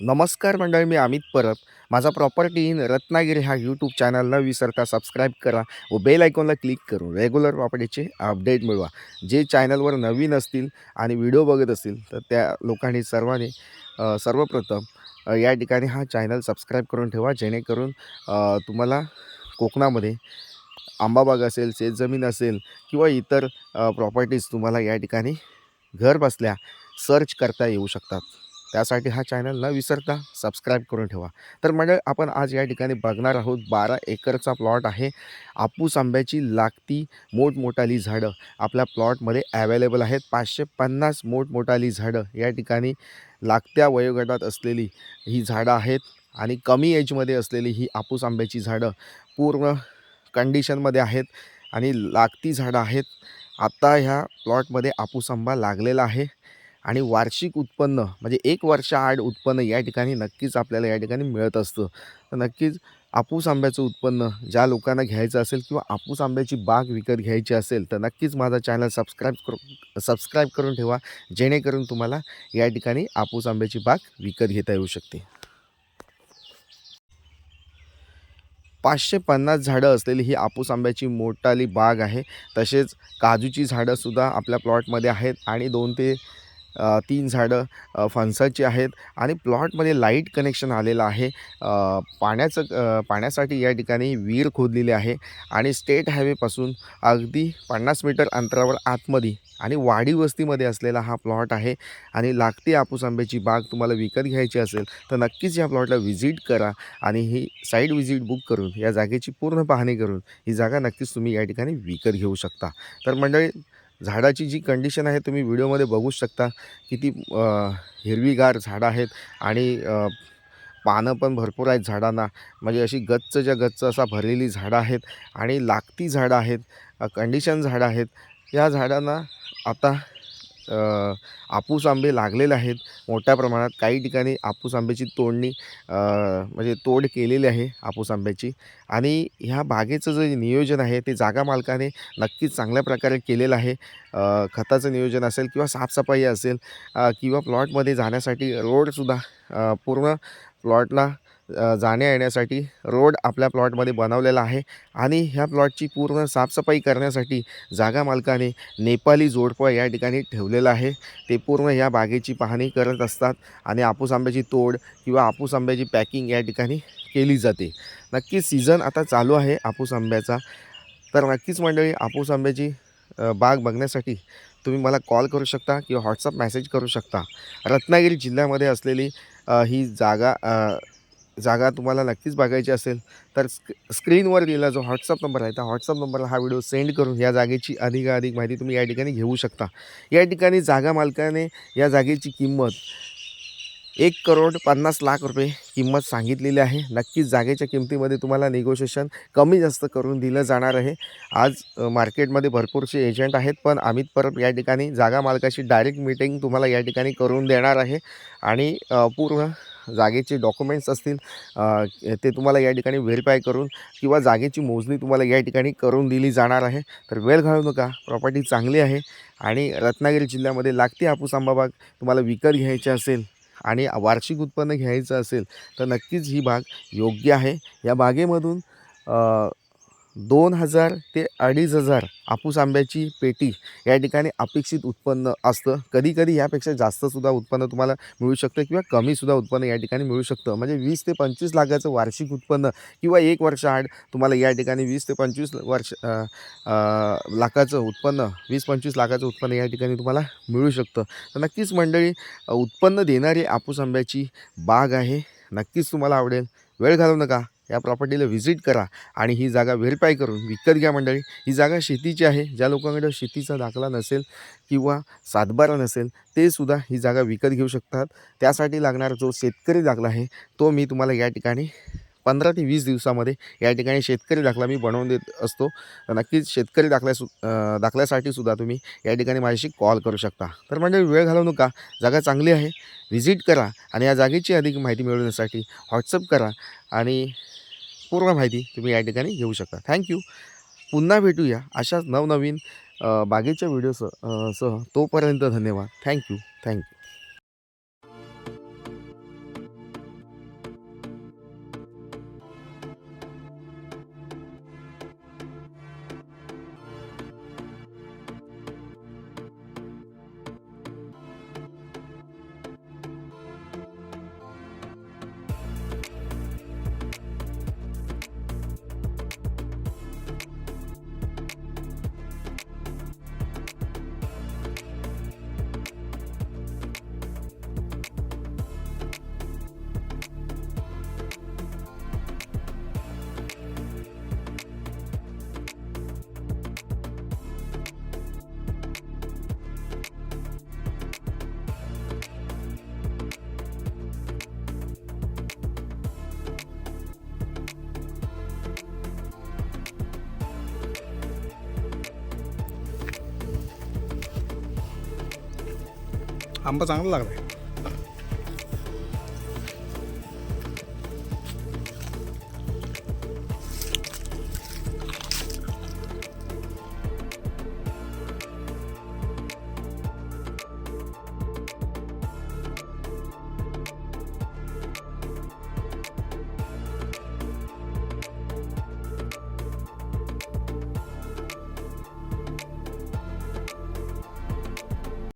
नमस्कार मंडळी मी अमित परब. माझा प्रॉपर्टी इन रत्नागिरी हा यूट्यूब चॅनल न विसरता सबस्क्राईब करा व बेल आयकॉनला क्लिक करून रेग्युलर प्रॉपर्टीचे अपडेट मिळवा. जे चॅनलवर नवीन असतील आणि व्हिडिओ बघत असतील तर त्या लोकांनी सर्वांनी सर्वप्रथम या ठिकाणी हा चॅनल सबस्क्राईब करून ठेवा जेणेकरून तुम्हाला कोकणामध्ये आंबाबाग असेल शेतजमीन असेल किंवा इतर प्रॉपर्टीज तुम्हाला या ठिकाणी घर बसल्या सर्च करता येऊ शकतात. त्यासाठी हा चॅनल न विसरता सबस्क्राईब करून ठेवा. तर म्हणजे आपण आज या ठिकाणी बघणार आहोत बारा एकरचा प्लॉट आहे. आपूस आंब्याची लागती मोठमोठाली झाडं आपल्या प्लॉटमध्ये ॲवेलेबल आहेत. पाचशे पन्नास मोठमोठाली झाडं या ठिकाणी लागत्या वयोगटात असलेली ही झाडं आहेत आणि कमी एजमध्ये असलेली ही आपूस आंब्याची झाडं पूर्ण कंडिशनमध्ये आहेत आणि लागती झाडं आहेत. आत्ता ह्या प्लॉटमध्ये आपूस आंबा लागलेला आहे. आणि वार्षिक उत्पन्न म्हणजे एक वर्षाआड उत्पन्न या ठिकाणी नक्कीच आपल्याला या ठिकाणी मिळत असतं. तर नक्कीच आपूस आंब्याचं उत्पन्न ज्या लोकांना घ्यायचं असेल किंवा आपूस आंब्याची बाग विकत घ्यायची असेल तर नक्कीच माझा चॅनल सबस्क्राईब करू सबस्क्राईब करून ठेवा जेणेकरून तुम्हाला या ठिकाणी आपूस आंब्याची बाग विकत घेता येऊ शकते. पाचशे पन्नास झाडं असलेली ही आपूस आंब्याची मोठाली बाग आहे. तसेच काजूची झाडंसुद्धा आपल्या प्लॉटमध्ये आहेत आणि दोन ते तीन झाडं फणसाची आहेत आणि प्लॉटमध्ये लाइट कनेक्शन आलेलं आहे. पाण्याचं पाण्यासाठी या ठिकाणी विहीर खोदलेली आहे आणि स्टेट हायवेपासून अगदी पन्नास मीटर अंतरावर आतमध्ये आणि वाडी वस्तीमध्ये असलेला हा प्लॉट आहे आणि लागती आपूस आंब्याची बाग तुम्हाला विकत घ्यायची असेल तर नक्कीच या प्लॉटला व्हिजिट करा आणि ही साईड व्हिजिट बुक करून या जागेची पूर्ण पाहणी करून ही जागा नक्कीच तुम्ही या ठिकाणी विकत घेऊ शकता. तर मंडळी झाडाची जी कंडिशन आहे तुम्ही व्हिडिओमध्ये बघू शकता. किती हिरवीगार झाडं आहेत आणि पानं पण भरपूर आहेत झाडांना. म्हणजे अशी गच्चच्या गच्च असा भरलेली झाडं आहेत आणि लागती झाडं आहेत कंडिशन झाडं आहेत. या झाडांना आता आपूस आंबे लागलेले आहेत. मोठ्या प्रमाणात काही ठिकाणी आपूस आंब्याची तोडणी म्हणजे तोड केलेली आहे आपूस आंब्याची. आणि ह्या बागेचं जे नियोजन आहे ते जागा मालकाने नक्कीच चांगल्या प्रकारे केलेलं आहे. खताचं नियोजन असेल किंवा साफसफाई असेल किंवा प्लॉटमध्ये जाण्यासाठी रोडसुद्धा पूर्ण प्लॉटला जाण्या येण्यासाठी रोड आपल्या प्लॉटमध्ये बनवलेला आहे आणि ह्या प्लॉटची पूर्ण साफसफाई करण्यासाठी जागा मालकाने नेपाली जोडपं या ठिकाणी ठेवलेलं आहे. ते पूर्ण या बागेची पाहणी करत असतात आणि आपूस आंब्याची तोड किंवा आपूस आंब्याची पॅकिंग या ठिकाणी केली जाते. नक्कीच सीझन आता चालू आहे आपूस आंब्याचा. तर नक्कीच मंडळी आपूस आंब्याची बाग बघण्यासाठी तुम्ही मला कॉल करू शकता किंवा व्हॉट्सअप मेसेज करू शकता. रत्नागिरी जिल्ह्यामध्ये असलेली ही जागा जागा तुम्हाला नक्कीच बघायची असेल तर स्क स्क्रीनवर दिलेला जो व्हॉट्सअप नंबर आहे त्या व्हॉट्सअप नंबरला हा व्हिडिओ सेंड करून या जागेची अधिकाधिक माहिती तुम्ही या ठिकाणी घेऊ शकता. या ठिकाणी जागा मालकाने या जागेची किंमत एक करोड पन्नास लाख रुपये किंमत सांगितलेली आहे. नक्कीच जागेच्या किमतीमध्ये तुम्हाला निगोशिएशन कमी जास्त करून दिलं जाणार आहे. आज मार्केटमध्ये भरपूरसे एजंट आहेत पण अमित परब या ठिकाणी जागा मालकाशी डायरेक्ट मीटिंग तुम्हाला या ठिकाणी करून देणार आहे. आणि पूर्ण जागेचे डॉक्युमेंट्स असतील ते तुम्हाला या ठिकाणी व्हेरीफाय करून किंवा जागेची मोजणी तुम्हाला या ठिकाणी करून दिली जाणार आहे. तर वेळ घालू नका प्रॉपर्टी चांगली आहे आणि रत्नागिरी जिल्ह्यामध्ये लागते हापूस आंबाबाग तुम्हाला विकत घ्यायची असेल आणि वार्षिक उत्पन्न घ्यायचं असेल तर नक्कीच ही बाग योग्य आहे. या बागेमधून दोन हजार ते अडीच हजार आपूस आंब्याची पेटी या ठिकाणी अपेक्षित उत्पन्न असतं. कधी कधी यापेक्षा जास्तसुद्धा उत्पन्न तुम्हाला मिळू शकतं किंवा कमीसुद्धा उत्पन्न या ठिकाणी मिळू शकतं. म्हणजे वीस ते पंचवीस लाखाचं वार्षिक उत्पन्न किंवा एक वर्षाआड तुम्हाला या ठिकाणी वीस ते पंचवीस वर्ष लाखाचं उत्पन्न वीस पंचवीस लाखाचं उत्पन्न या ठिकाणी तुम्हाला मिळू शकतं. तर नक्कीच मंडळी उत्पन्न देणारी आपूस आंब्याची बाग आहे. नक्कीच तुम्हाला आवडेल. वेळ घालवू नका. या प्रॉपर्टीला व्हिजिट करा आणि ही जागा व्हेरीफाय करून विकत घ्या मंडळी. ही जागा शेतीची आहे. ज्या लोकांकडे शेतीचा दाखला नसेल किंवा सातबारा नसेल ते सुद्धा ही जागा विकत घेऊ शकतात. त्यासाठी लागणारा जो शेतकरी दाखला आहे तो मी तुम्हाला या ठिकाणी पंधरा ते वीस दिवसामध्ये या ठिकाणी शेतकरी दाखला मी बनवून देत असतो. नक्कीच शेतकरी दाखल्या सु दाखल्यासाठी सुद्धा तुम्ही या ठिकाणी माझ्याशी कॉल करू शकता. तर म्हणजे वेळ घालवू नका. जागा चांगली आहे. व्हिजिट करा आणि या जागेची अधिक माहिती मिळवण्यासाठी व्हॉट्सअप करा आणि पूर्ण माहिती तुम्ही या ठिकाणी घेऊ शकता. थँक्यू पुन्हा भेटूया अशाच नवनवीन बागेच्या व्हिडिओसह सह तोपर्यंत धन्यवाद. थँक्यू थँक्यू आंबा चांगला लागला आहे